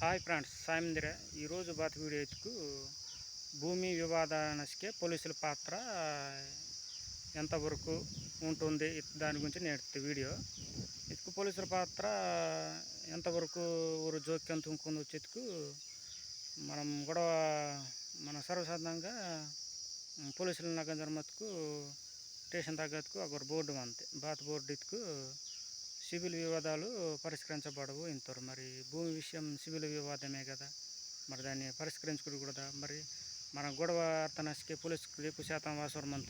Hi friends సాయందిర ఈరోజు బాత వీడియోకు భూమి వివాదానికే పోలీసుల పాత్ర ఎంతవరకు ఉంటుంది దాని గురించి నేర్త వీడియో. ఇతకు పోలీసుల పాత్ర ఎంతవరకు ఊరు జోక్యం తుంకుంది వచ్చేందుకు మనం కూడా మన సర్వసాధారణంగా పోలీసుల నగం జన్మత్కు స్టేషన్ తగ్గత్కు అక్కడ బోర్డు అంతే బాత్ బోర్డు ఇత్తుకు సివిల్ వివాదాలు పరిష్కరించబడవు ఇంతరు మరి భూమి విషయం సివిల్ వివాదమే కదా. మరి దాన్ని పరిష్కరించకూడదు మరి మన గొడవ తనస్కి పోలీసుకు ఎక్కువ శాతం వాసవరం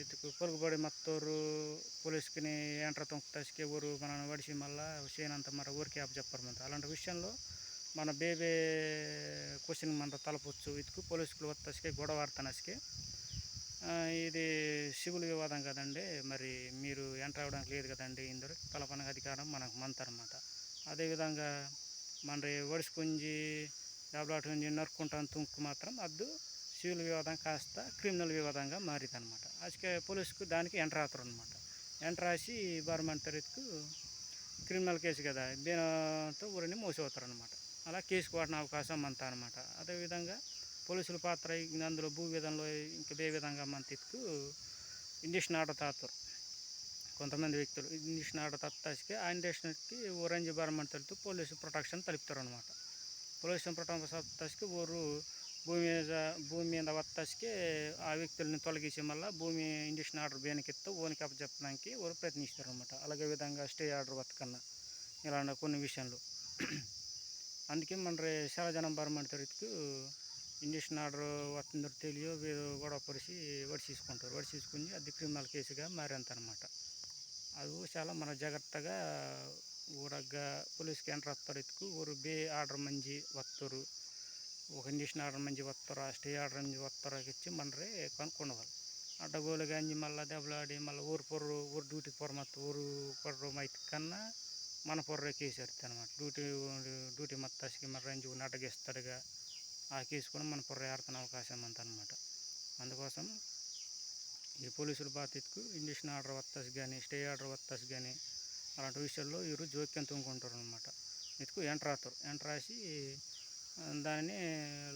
ఇటుకు పొరుగుబడి మత్తోరు పోలీసుకి ఎంట్ర తొంకుతాసికి ఊరు మనల్ని వడిసి మళ్ళా చేయనంత మరి ఊరికి ఆపు చెప్పరు అలాంటి విషయంలో మన బేబే క్వశ్చన్ మన తలపొచ్చు. ఇటుకు పోలీసులు వస్తాసికే గొడవ అర్థనస్కి ఇది సివిల్ వివాదం కదండి. మరి మీరు ఎంటర్ అవ్వడానికి లేదు కదండి. ఇందరు కల్పన అధికారం మనకు మంతనమాట అదేవిధంగా మన ఒడిసిపుంజి డబ్లాట్ నుంచి నరుక్కుంటాను తుంకు మాత్రం అద్దు సివిల్ వివాదం కాస్త క్రిమినల్ వివాదంగా మారింది అనమాట అసకే పోలీసుకు దానికి ఎంటర్ అవుతారు అనమాట ఎంటర్ రాసి బార్మెంట్ తరగతికు క్రిమినల్ కేసు కదా. దీనితో ఊరిని మోసవుతారు అనమాట అలా కేసు వాడిన అవకాశం అంతా అనమాట అదేవిధంగా పోలీసుల పాత్ర అందులో భూ విధంలో ఇంకా ఏ విధంగా మన తిట్టుకు ఇంజక్షన్ ఆర్డర్ తాతారు. కొంతమంది వ్యక్తులు ఇంజక్షన్ ఆర్డర్ తత్తాసికి ఆ ఇంజక్షన్కి ఓరెంజ్ బారమని తెలుతూ పోలీసు ప్రొటెక్షన్ తలుపుతారు అనమాట పోలీసు ప్రొటెక్షన్ తత్తాసికి ఊరు భూమి మీద భూమి మీద వత్తాసికి ఆ వ్యక్తుల్ని తొలగించి మళ్ళీ భూమి ఇంజక్షన్ ఆర్డర్ బేనికిత్తూ ఓనికి అప్పచెప్పడానికి ఊరు ప్రయత్నిస్తారు అనమాట అలాగే విధంగా స్టే ఆర్డర్ బతకన్నా ఇలాంటి కొన్ని విషయంలో. అందుకే మన రే శరజనం బరమని తరగతికి ఇంజక్షన్ ఆర్డర్ వస్తుందో తెలియో వీరు గొడవ పరిచి వడి తీసుకుంటారు. అది క్రిమినల్ కేసుగా మారేంత అనమాట అది చాలా మన జాగ్రత్తగా ఊరగ్గా పోలీస్కి ఎంటర్ వస్తారు ఎత్తుకు ఊరు బే ఆర్డర్ మంచి వస్తారు ఒక ఇంజక్షన్ ఆర్డర్ మంచి వస్తారు ఆ స్టే ఆర్డర్ మంచి వస్తారు ఇచ్చి మనరే కనుక్కోవాలి అడ్డగోలు కానీ మళ్ళీ దెబ్బలాడి మళ్ళీ ఊరు పొర్రు ఊరు డ్యూటీకి పొర మొత్తం ఊరు పొర్రు మైత్ కన్నా మన పొర్రే కేసు ఎడుతుంది అనమాట డ్యూటీ డ్యూటీ మొత్తానికి మన రంజు నటగిస్తాడుగా ఆ కేసు కూడా మన పొర్ర అవకాశం అంత అనమాట అందుకోసం ఈ పోలీసుల బాధ్యతకు ఇంజక్షన్ ఆర్డర్ వత్తస్ కానీ స్టే ఆర్డర్ వత్తస్ కానీ అలాంటి విషయాల్లో వీరు జోక్యం తుంకుంటారు అనమాట ఇటుకు ఎంటర్ అవుతారు. ఎంటర్ రాసి దానిని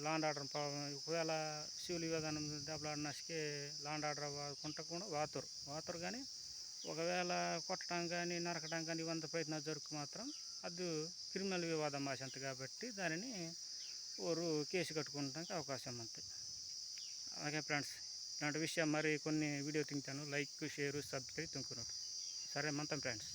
లాండ్ ఆర్డర్ ఒకవేళ సివిల్ విధానం దెబ్బలాడినసికి లాండ్ ఆర్డర్ వాడుకుంటా కూడా వాతారు. వాతారు కానీ ఒకవేళ కొట్టడం కానీ నరకడం కానీ ఇవంత ప్రయత్నాలు జరుగు మాత్రం అది క్రిమినల్ వివాదం మాసంత కాబట్టి దానిని ఓరు కేసు కట్టుకోవడానికి అవకాశం ఉంటుంది అలాగే ఫ్రెండ్స్ ఇలాంటి విషయం మరి కొన్ని వీడియో తింటాను. లైక్ షేరు సబ్స్క్రైబ్ తింటున్నాడు సరే మంతం ఫ్రెండ్స్.